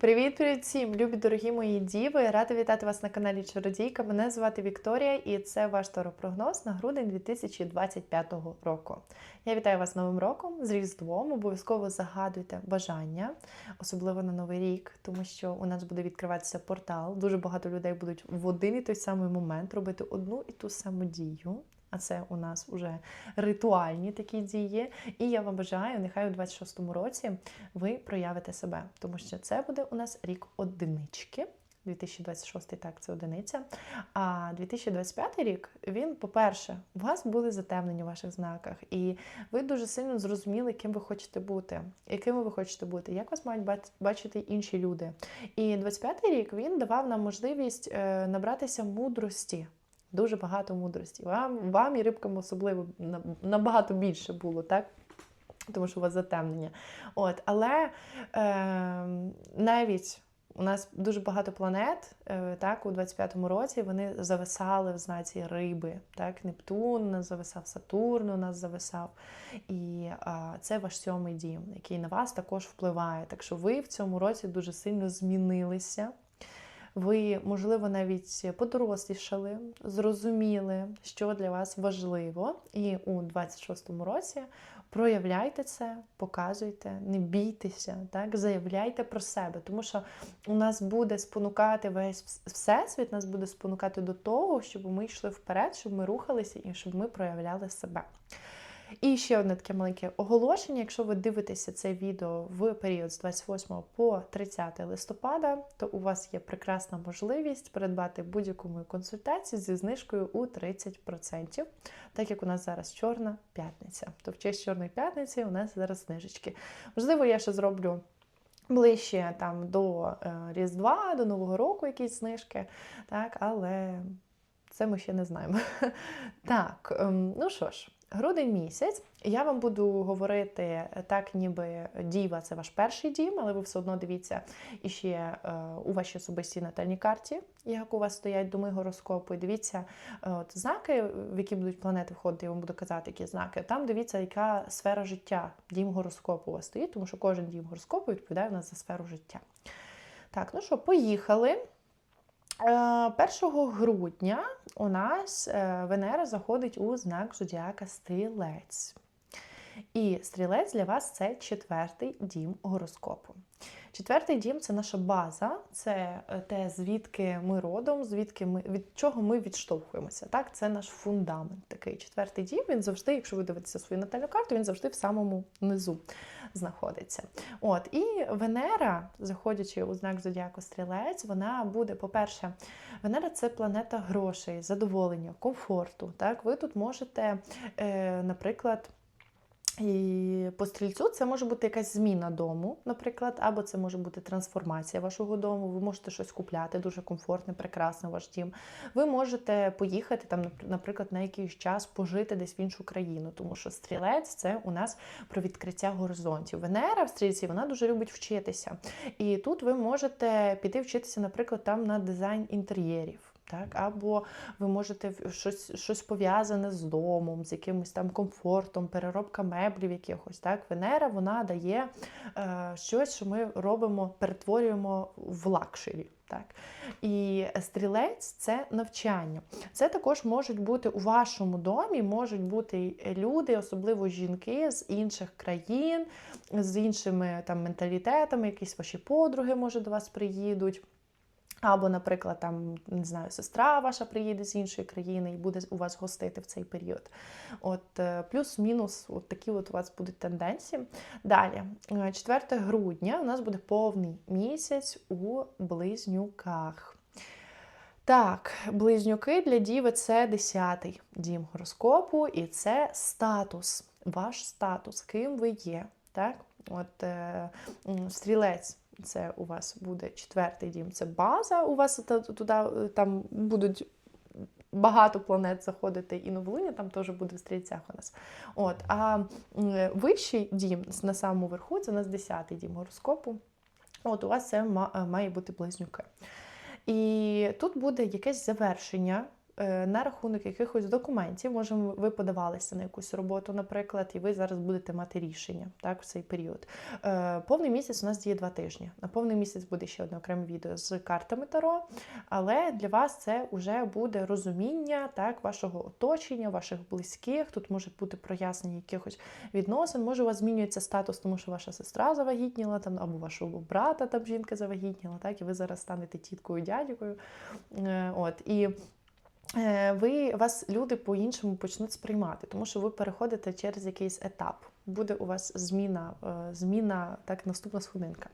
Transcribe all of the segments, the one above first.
Привіт-привіт всім, любі дорогі мої діви! Рада вітати вас на каналі Чародійка. Мене звати Вікторія, і це ваш таропрогноз на грудень 2025 року. Я вітаю вас Новим роком, з Різдвом. Обов'язково загадуйте бажання, особливо на Новий рік, тому що у нас буде відкриватися портал. Дуже багато людей будуть в один і той самий момент робити одну і ту саму дію. А це у нас вже ритуальні такі дії. І я вам бажаю, нехай у 26-му році ви проявите себе, тому що це буде у нас рік одинички. 2026 так, це одиниця. А 2025 рік він, по-перше, у вас були затемнення в ваших знаках, і ви дуже сильно зрозуміли, ким ви хочете бути, якими ви хочете бути, як вас мають бач- бачити інші люди. І 25 рік він давав нам можливість е, набратися мудрості. Дуже багато мудрості. Вам, вам і рибкам особливо набагато більше було, так? Тому що у вас затемнення. От, але е, навіть у нас дуже багато планет, е, так, у 25-му році вони зависали в знаці риби. Так? Нептун у нас зависав, Сатурн у нас зависав. І а, це ваш сьомий дім, який на вас також впливає. Так що ви в цьому році дуже сильно змінилися. Ви, можливо, навіть подорослішали, зрозуміли, що для вас важливо, і у 26-му році проявляйте це, показуйте, не бійтеся, так заявляйте про себе, тому що у нас буде спонукати весь всесвіт, нас буде спонукати до того, щоб ми йшли вперед, щоб ми рухалися і щоб ми проявляли себе. І ще одне таке маленьке оголошення. Якщо ви дивитеся це відео в період з 28 по 30 листопада, то у вас є прекрасна можливість придбати будь-яку мою консультацію зі знижкою у 30%, так як у нас зараз чорна п'ятниця. То в честь чорної п'ятниці у нас зараз знижечки. Можливо, я ще зроблю. Ближче там до е, Різдва, до Нового року якісь знижки, так, але це ми ще не знаємо. Так, ем, ну що ж, грудень місяць. Я вам буду говорити так, ніби діва це ваш перший дім, але ви все одно дивіться іще е, у вашій особистій натальній карті, як у вас стоять доми гороскопу. І дивіться е, от, знаки, в які будуть планети входити, я вам буду казати, які знаки. Там дивіться, яка сфера життя, дім гороскопу у вас стоїть, тому що кожен дім гороскопу відповідає у нас за сферу життя. Так, ну що, поїхали. Е, 1 грудня у нас е, Венера заходить у знак зодіака Стрілець. І стрілець для вас це четвертий дім гороскопу. Четвертий дім це наша база, це е, те, звідки ми родом, звідки ми від чого ми відштовхуємося. Так, це наш фундамент. Такий четвертий дім. Він завжди, якщо ви дивитеся свою натальну карту, він завжди в самому низу знаходиться. От і Венера, заходячи у знак зодіаку Стрілець, вона буде, по-перше, Венера це планета грошей, задоволення, комфорту. Так, ви тут можете, е, наприклад. І по стрільцю це може бути якась зміна дому, наприклад, або це може бути трансформація вашого дому. Ви можете щось купляти, дуже комфортне, прекрасне ваш дім. Ви можете поїхати там, наприклад, на якийсь час пожити десь в іншу країну, тому що стрілець це у нас про відкриття горизонтів. Венера в стрільці вона дуже любить вчитися. І тут ви можете піти вчитися, наприклад, там на дизайн інтер'єрів. Так, або ви можете щось, щось пов'язане з домом, з якимось там комфортом, переробка меблів якихось. Так, Венера вона дає е, щось, що ми робимо, перетворюємо в лакшері. Так. І стрілець це навчання. Це також можуть бути у вашому домі, можуть бути люди, особливо жінки з інших країн, з іншими там менталітетами, якісь ваші подруги, може, до вас приїдуть. Або, наприклад, там не знаю, сестра ваша приїде з іншої країни і буде у вас гостити в цей період. От е, плюс-мінус, от такі от у вас будуть тенденції. Далі, е, 4 грудня у нас буде повний місяць у близнюках. Так, близнюки для діви це 10-й дім гороскопу, і це статус, ваш статус, ким ви є. Так? От е, стрілець це у вас буде четвертий дім, це база. У вас туди е, там будуть багато планет заходити, і новолуння там теж буде в стрільцях у нас. От, а вищий дім на самому верху це у нас 10-й дім гороскопу. От у вас це е, має бути близнюки. І тут буде якесь завершення е, на рахунок якихось документів, може, ви подавалися на якусь роботу, наприклад, і ви зараз будете мати рішення так, в цей період. Е, Повний місяць у нас діє два тижні. На повний місяць буде ще одне окреме відео з картами Таро, але для вас це вже буде розуміння так, вашого оточення, ваших близьких. Тут може бути прояснення якихось відносин. Може, у вас змінюється статус, тому що ваша сестра завагітніла там, або вашого брата там жінка завагітніла, так, і ви зараз станете тіткою, дядькою. Е, От, і е, ви, вас люди по-іншому почнуть сприймати, тому що ви переходите через якийсь етап. Буде у вас зміна, е, зміна так, наступна сходинка.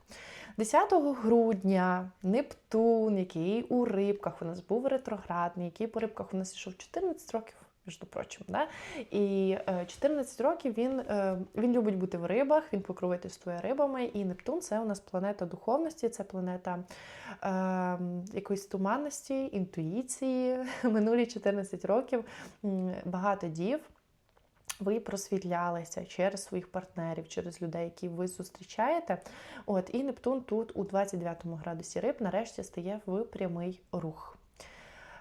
10 грудня Нептун, який у рибках у нас був ретроградний, який по рибках у нас йшов 14 років, між прочим. Да? І е, 14 років він, е, він любить бути в рибах, він покровительствує рибами. І Нептун це у нас планета духовності, це планета е, якоїсь туманності, інтуїції. Минулі 14 років багато дів. Ви просвітлялися через своїх партнерів, через людей, які ви зустрічаєте. От і Нептун тут у 29 градусі риб нарешті стає в прямий рух.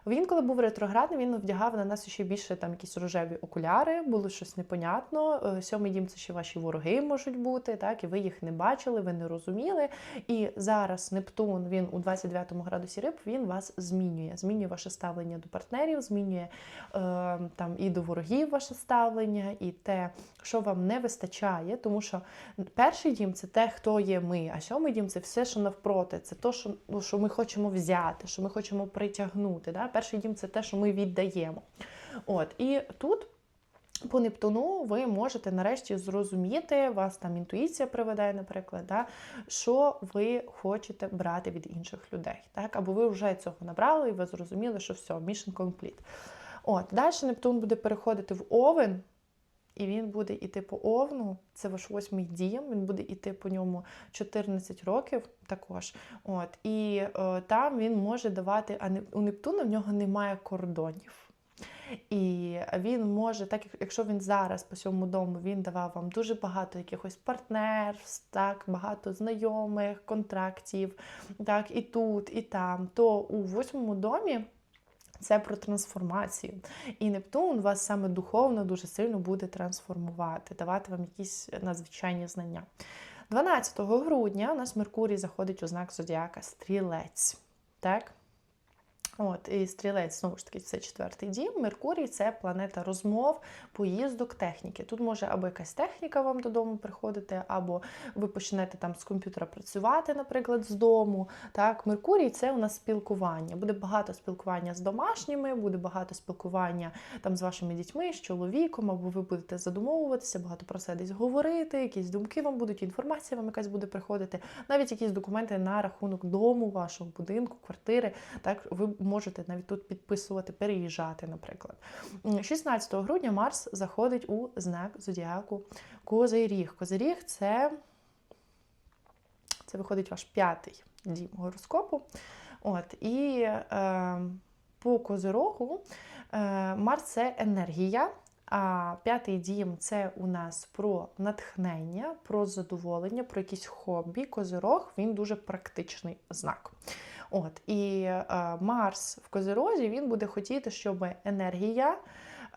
Він, коли був ретроградний, він вдягав на нас ще більше там якісь рожеві окуляри, було щось непонятно. Е, Сьомий дім це ще ваші вороги можуть бути, так, і ви їх не бачили, ви не розуміли. І зараз Нептун, він у 29 градусі риб, він вас змінює. Змінює ваше ставлення до партнерів, змінює е, там і до ворогів ваше ставлення, і те, що вам не вистачає. Тому що перший дім це те, хто є ми, а сьомий дім це все, що навпроти, це те, що, ну, що ми хочемо взяти, що ми хочемо притягнути. Да? Перший дім це те, що ми віддаємо. От, І тут. По Нептуну ви можете нарешті зрозуміти, вас там інтуїція приведе, наприклад, да, що ви хочете брати від інших людей. Так? Або ви вже цього набрали, і ви зрозуміли, що все, mission complete. От, Далі Нептун буде переходити в Овен, і він буде йти по Овну, це ваш восьмий дім, він буде йти по ньому 14 років також. От, І е, там він може давати, а не, у Нептуна в нього немає кордонів. І він може, так як якщо він зараз по цьому дому він давав вам дуже багато якихось партнерств, так, багато знайомих, контрактів, так, і тут, і там, то у восьмому домі. Це про трансформацію. І Нептун вас саме духовно дуже сильно буде трансформувати, давати вам якісь надзвичайні знання. 12 грудня у нас Меркурій заходить у знак Зодіака Стрілець. Так? От, і стрілець, знову ж таки, це четвертий дім. Меркурій це планета розмов, поїздок, техніки. Тут може або якась техніка вам додому приходити, або ви почнете там з комп'ютера працювати, наприклад, з дому. Так, Меркурій це у нас спілкування. Буде багато спілкування з домашніми, буде багато спілкування там з вашими дітьми, з чоловіком, або ви будете задумовуватися, багато про це десь говорити, якісь думки вам будуть, інформація вам якась буде приходити, навіть якісь документи на рахунок дому, вашого будинку, квартири. Так, ви можете навіть тут підписувати, переїжджати, наприклад. 16 грудня Марс заходить у знак зодіаку Козиріг. Козиріг це, це виходить ваш п'ятий дім гороскопу. От, І е, по Козирогу е, Марс це енергія. А п'ятий дім це у нас про натхнення, про задоволення, про якісь хобі. Козирог він дуже практичний знак. От І е, Марс в Козирозі він буде хотіти, щоб енергія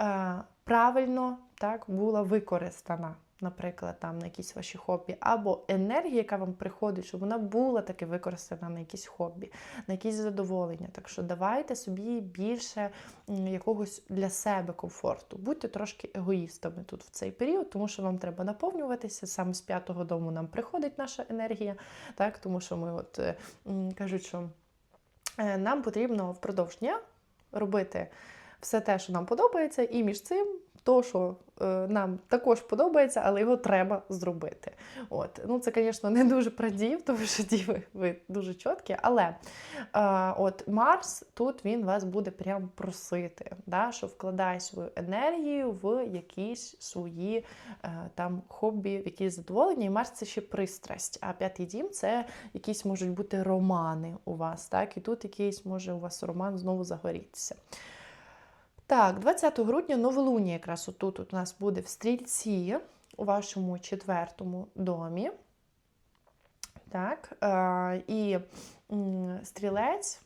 е, правильно так, була використана. Наприклад, там на якісь ваші хобі, або енергія, яка вам приходить, щоб вона була таки використана на якісь хобі, на якісь задоволення. Так що давайте собі більше якогось для себе комфорту. Будьте трошки егоїстами тут в цей період, тому що вам треба наповнюватися. Саме з п'ятого дому нам приходить наша енергія, так, тому що ми от кажуть, що е, нам потрібно впродовж дня робити все те, що нам подобається, і між цим то, що е, нам також подобається, але його треба зробити. От. Ну, Це, звісно, не дуже прадів, тому що діви ви дуже чіткі, але е, от Марс тут він вас буде прям просити, да, що вкладай свою енергію в якісь свої е, там хобі, в якісь задоволення. І Марс це ще пристрасть. А п'ятий дім це якісь можуть бути романи у вас. так, І тут якийсь може у вас роман знову загорітися. Так, 20 грудня новолуння якраз отут у нас буде в стрільці у вашому четвертому домі. Так, е, І стрілець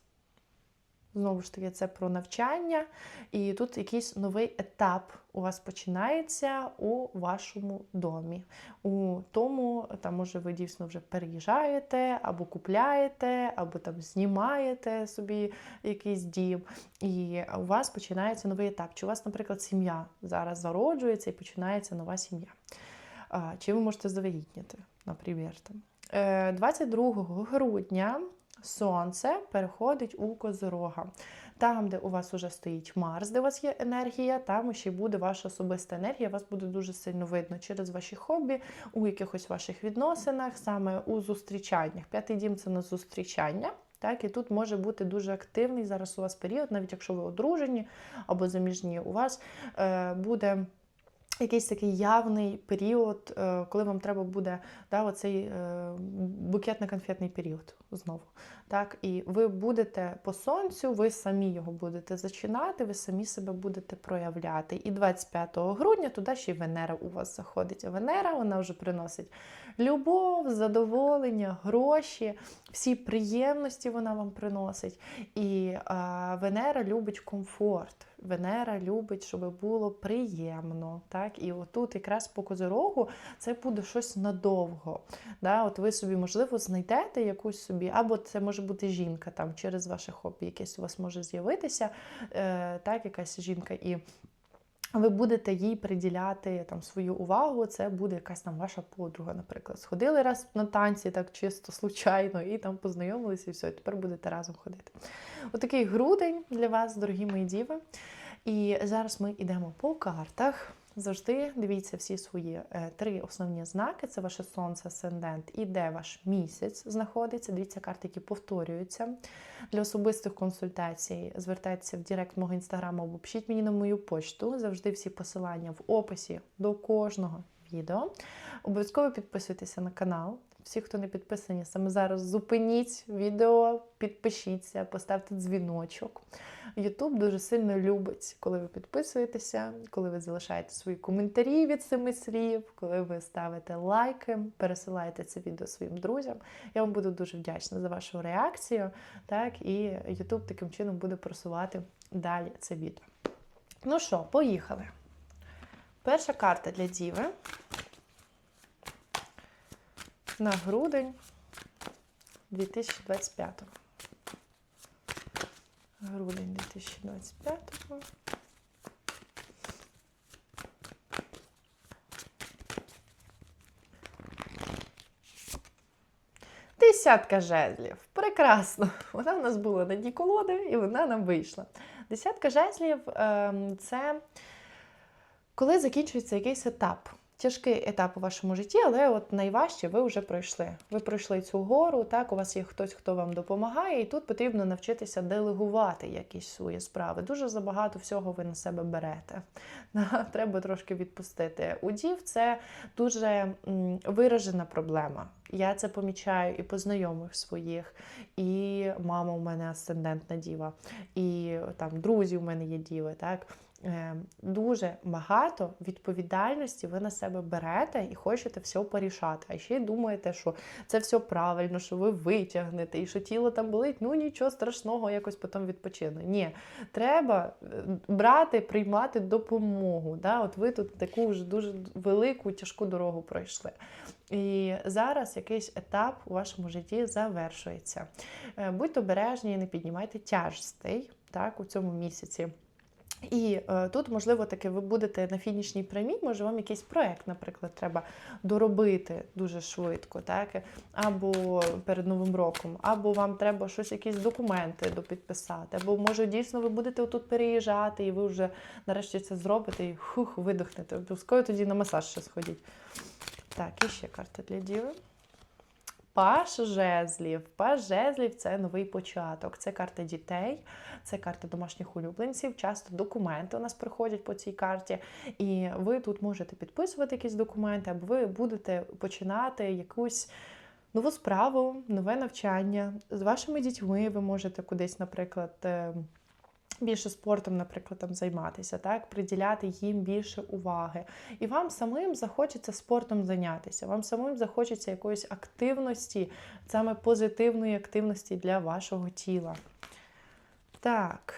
Знову ж таки, це про навчання, і тут якийсь новий етап у вас починається у вашому домі. У тому, там, може, ви дійсно вже переїжджаєте, або купляєте, або там знімаєте собі якийсь дім, і у вас починається новий етап. Чи у вас, наприклад, сім'я зараз зароджується і починається нова сім'я? Чи ви можете завагітніти, наприклад. 22 грудня сонце переходить у Козирога. Там, де у вас вже стоїть Марс, де у вас є енергія, там ще буде ваша особиста енергія, вас буде дуже сильно видно через ваші хобі, у якихось ваших відносинах, саме у зустрічаннях. П'ятий дім це на зустрічання. Так, і тут може бути дуже активний зараз у вас період, навіть якщо ви одружені або заміжні, у вас е, буде якийсь такий явний період, е, коли вам треба буде да, оцей е, букетно-конфетний період знову. Так, І ви будете по сонцю, ви самі його будете зачинати, ви самі себе будете проявляти. І 25 грудня туди ще й Венера у вас заходить. А Венера вона вже приносить любов, задоволення, гроші, всі приємності вона вам приносить. І а, Венера любить комфорт. Венера любить, щоб було приємно. Так? І отут якраз по козирогу це буде щось надовго. Да? От Ви собі, можливо, знайдете якусь собі, або це може бути жінка там через ваше хобі, якесь у вас може з'явитися, е, так, якась жінка. і ви будете їй приділяти там свою увагу, це буде якась там ваша подруга, наприклад. Сходили раз на танці, так чисто случайно, і там познайомилися, і все, і тепер будете разом ходити. Отакий грудень для вас, дорогі мої діви. І зараз ми йдемо по картах. Завжди дивіться всі свої е, три основні знаки: це ваше сонце, асцендент і де ваш місяць знаходиться. Дивіться карти, які повторюються. Для особистих консультацій звертайтеся в Директ мого інстаграму або пишіть мені на мою почту. Завжди всі посилання в описі до кожного відео. Обов'язково підписуйтеся на канал. Всі, хто не підписані, саме зараз зупиніть відео, підпишіться, поставте дзвіночок. Ютуб дуже сильно любить, коли ви підписуєтеся, коли ви залишаєте свої коментарі від семи слів, коли ви ставите лайки, пересилаєте це відео своїм друзям. Я вам буду дуже вдячна за вашу реакцію. Так, І Ютуб таким чином буде просувати далі це відео. Ну що, поїхали. Перша карта для Діви на грудень 2025. Грудень 2025. Десятка жезлів. Прекрасно! Вона в нас була на дні колоди, і вона нам вийшла. Десятка жезлів ем, це коли закінчується якийсь етап тяжкий етап у вашому житті, але от найважче ви вже пройшли. Ви пройшли цю гору, так, у вас є хтось, хто вам допомагає, і тут потрібно навчитися делегувати якісь свої справи. Дуже забагато всього ви на себе берете. Треба трошки відпустити. У дів це дуже виражена проблема. Я це помічаю і по знайомих своїх, і мама у мене асцендентна діва, і там друзі у мене є діви. так. Е, дуже багато відповідальності ви на себе берете і хочете все порішати. А ще й думаєте, що це все правильно, що ви витягнете, і що тіло там болить, ну нічого страшного, якось потім відпочине. Ні, треба е, брати, приймати допомогу. Да? От ви тут таку вже дуже велику, тяжку дорогу пройшли. І зараз якийсь етап у вашому житті завершується. Е, будьте обережні, не піднімайте тяжстей так, у цьому місяці. І е, тут, можливо, таки ви будете на фінішній прямій, може вам якийсь проект, наприклад, треба доробити дуже швидко, так? або перед Новим роком, або вам треба щось, якісь документи допідписати, або може дійсно ви будете отут переїжджати, і ви вже нарешті це зробите і хух, видохнете. Обов'язково тоді на масаж ще сходіть. Так, і ще карта для діви. Паш жезлів. Паш жезлів це новий початок. Це карта дітей, це карта домашніх улюбленців. Часто документи у нас приходять по цій карті. І ви тут можете підписувати якісь документи, або ви будете починати якусь. Нову справу, нове навчання з вашими дітьми ви можете кудись, наприклад, ем, більше спортом, наприклад, там займатися, так, приділяти їм більше уваги. І вам самим захочеться спортом зайнятися, вам самим захочеться якоїсь активності, саме позитивної активності для вашого тіла. Так.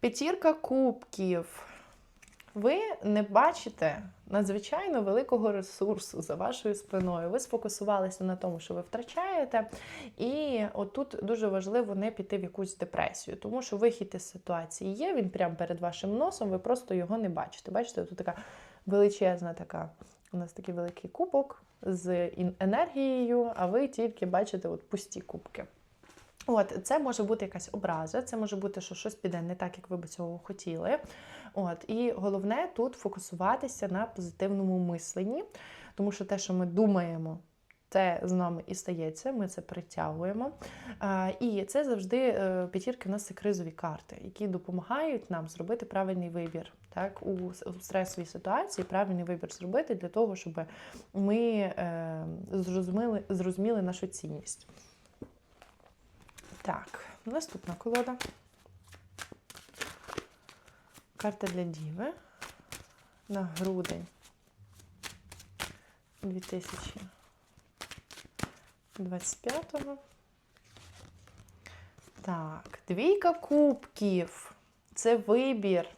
П'ятірка кубків. Ви не бачите надзвичайно великого ресурсу за вашою спиною. Ви сфокусувалися на тому, що ви втрачаєте. І отут дуже важливо не піти в якусь депресію, тому що вихід із ситуації є, він прямо перед вашим носом, ви просто його не бачите. Бачите, тут така величезна така. У нас такий великий кубок з енергією, а ви тільки бачите от пусті кубки. От, це може бути якась образа, це може бути, що щось піде не так, як ви би цього хотіли. От, і головне тут фокусуватися на позитивному мисленні, тому що те, що ми думаємо, це з нами і стається, ми це притягуємо. І це завжди е, п'ятірки в нас це кризові карти, які допомагають нам зробити правильний вибір. Так, у стресовій ситуації правильний вибір зробити для того, щоб ми е, зрозуміли, зрозуміли нашу цінність. Так, наступна колода. Карта для Діви на грудень 2025-го. Так, двійка кубків. Це вибір,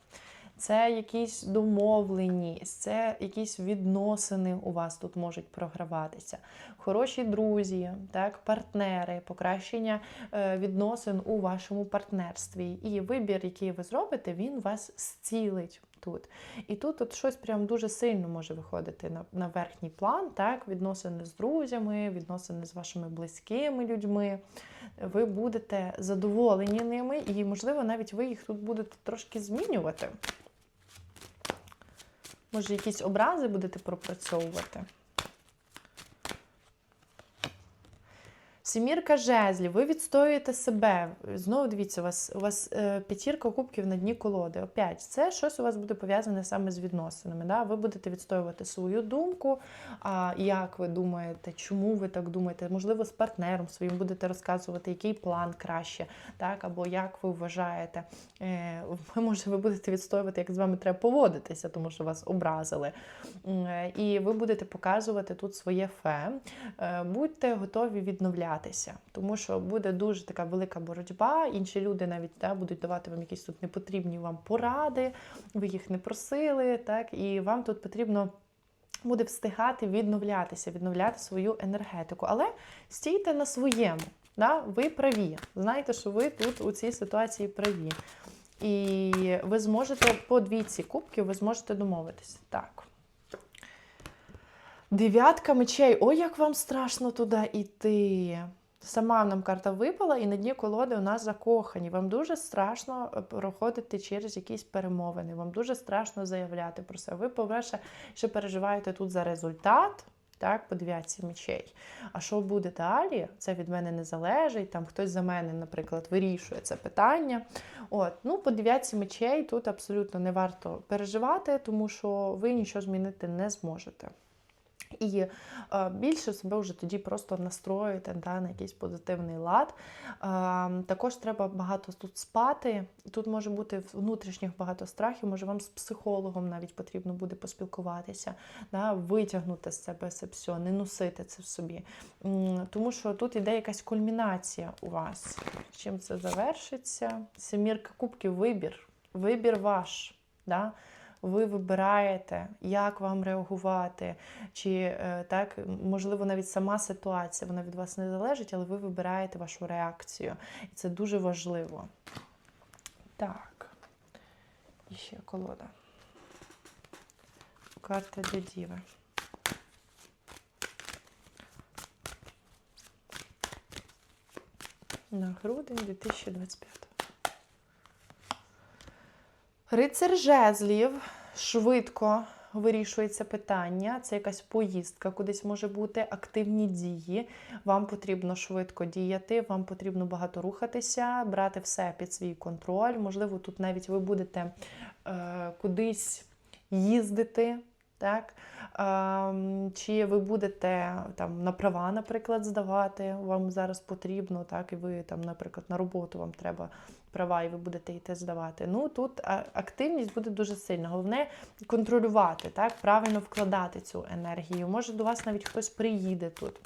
це якісь домовленість, це якісь відносини у вас тут можуть програватися. Хороші друзі, так, партнери, покращення е, відносин у вашому партнерстві. І вибір, який ви зробите, він вас зцілить тут. І тут от щось прям дуже сильно може виходити на, на верхній план, так, відносини з друзями, відносини з вашими близькими людьми. Ви будете задоволені ними, і, можливо, навіть ви їх тут будете трошки змінювати. Може, якісь образи будете пропрацьовувати. Сімірка жезлів, ви відстоюєте себе. Знову дивіться, у вас, у вас е, п'ятірка кубків на дні колоди. Опять, це щось у вас буде пов'язане саме з відносинами. Да? Ви будете відстоювати свою думку, а як ви думаєте, чому ви так думаєте? Можливо, з партнером своїм будете розказувати, який план краще, так? або як ви вважаєте. Е, може, ви будете відстоювати, як з вами треба поводитися, тому що вас образили. Е, І ви будете показувати тут своє фе. Будьте готові відновлятися, тому що буде дуже така велика боротьба. Інші люди навіть да, будуть давати вам якісь тут непотрібні вам поради, ви їх не просили, так, і вам тут потрібно. Буде встигати відновлятися, відновляти свою енергетику. Але стійте на своєму. Да? Ви праві. Знайте, що ви тут у цій ситуації праві. І ви зможете по двійці кубків, ви зможете домовитися. Так. Дев'ятка мечей. Ой, як вам страшно туди йти. Сама нам карта випала, і на дні колоди у нас закохані. Вам дуже страшно е, проходити через якісь перемовини. Вам дуже страшно заявляти про себе. Ви, по-перше, ще переживаєте тут за результат. Так, по дев'ятці мечей. А що буде далі? Це від мене не залежить. Там хтось за мене, наприклад, вирішує це питання. От, ну, по дев'ятці мечей тут абсолютно не варто переживати, тому що ви нічого змінити не зможете. І е, більше себе вже тоді просто настроїти да, на якийсь позитивний лад. Е, також треба багато тут спати. Тут може бути внутрішніх багато страхів, може вам з психологом навіть потрібно буде поспілкуватися, да, витягнути з себе це все, не носити це в собі. Тому що тут іде якась кульмінація у вас. Чим це завершиться? Семірка кубків вибір. Вибір ваш. Да? Ви вибираєте, як вам реагувати, чи е, так, можливо, навіть сама ситуація вона від вас не залежить, але ви вибираєте вашу реакцію. І це дуже важливо. Так, і ще колода. Карта для Діви. На грудень 2025. Рицар жезлів швидко вирішується питання. Це якась поїздка, кудись може бути активні дії. Вам потрібно швидко діяти, вам потрібно багато рухатися, брати все під свій контроль. Можливо, тут навіть ви будете е, кудись їздити. Так? Ем, Чи ви будете там на права, наприклад, здавати, вам зараз потрібно, так, і ви там, наприклад, на роботу вам треба права, і ви будете йти здавати. Ну тут активність буде дуже сильна. Головне контролювати, так, правильно вкладати цю енергію. Може, до вас навіть хтось приїде тут.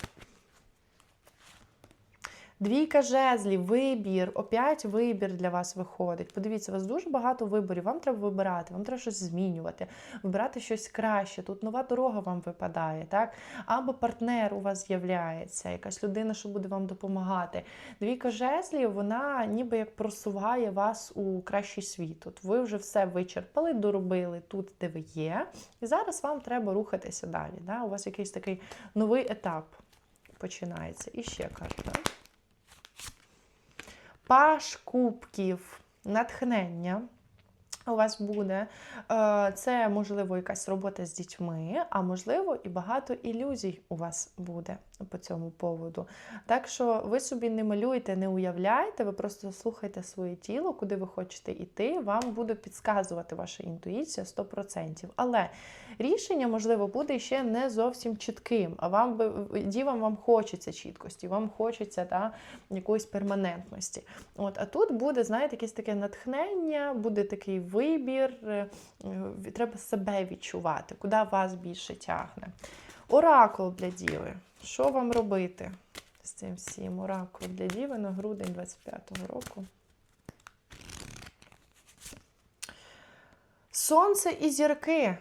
Двійка жезлів, вибір, опять вибір для вас виходить. Подивіться, у вас дуже багато виборів. Вам треба вибирати, вам треба щось змінювати, вибирати щось краще. Тут нова дорога вам випадає, так? Або партнер у вас з'являється, якась людина, що буде вам допомагати. Двійка жезлів, вона ніби як просуває вас у кращий світ. От ви вже все вичерпали, доробили тут, де ви є. І зараз вам треба рухатися далі. Да? У вас якийсь такий новий етап починається. І ще карта. Паш кубків, натхнення. У вас буде Е, це, можливо, якась робота з дітьми, а можливо, і багато ілюзій у вас буде по цьому поводу. Так що ви собі не малюйте, не уявляйте, ви просто слухайте своє тіло, куди ви хочете йти. Вам буде підказувати ваша інтуїція 100%. Але рішення, можливо, буде ще не зовсім чітким. А вам дівам вам хочеться чіткості, вам хочеться та, якоїсь перманентності. От, а тут буде, знаєте, якесь таке натхнення, буде такий вибір. е, Треба себе відчувати, куди вас більше тягне. Оракул для діви. Що вам робити з цим всім? Оракул для діви на грудень 25-го року. Сонце і зірки.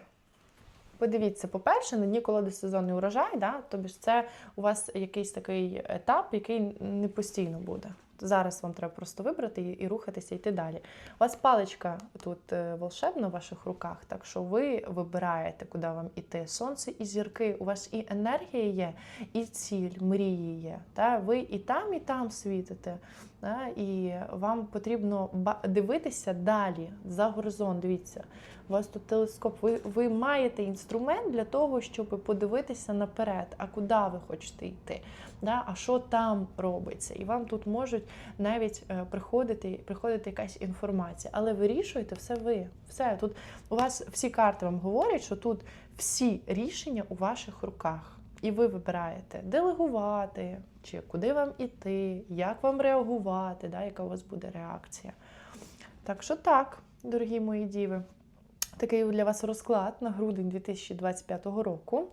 Подивіться, по-перше, на дні колоди сезонний урожай, да? тобі ж це у вас якийсь такий етап, який не постійно буде. Зараз вам треба просто вибрати і, рухатися, йти далі. У вас паличка тут е, волшебна в ваших руках, так що ви вибираєте, куди вам іти. Сонце і зірки. У вас і енергія є, і ціль, мрії є. Та? Ви і там, і там світите. Та? І вам потрібно дивитися далі, за горизонт. Дивіться, у вас тут телескоп. Ви, ви маєте інструмент для того, щоб подивитися наперед, а куди ви хочете йти, да? а що там робиться. І вам тут можуть навіть е, приходити, приходити якась інформація. Але вирішуєте все ви. Все тут у вас всі карти вам говорять, що тут всі рішення у ваших руках. І ви вибираєте делегувати, чи куди вам іти, як вам реагувати, да, яка у вас буде реакція. Так що так, дорогі мої діви, такий для вас розклад на грудень 2025 року.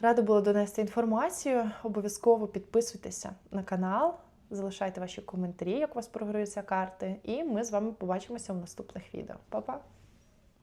Рада була донести інформацію. Обов'язково підписуйтеся на канал, залишайте ваші коментарі, як у вас програються карти, і ми з вами побачимося в наступних відео. Па-па!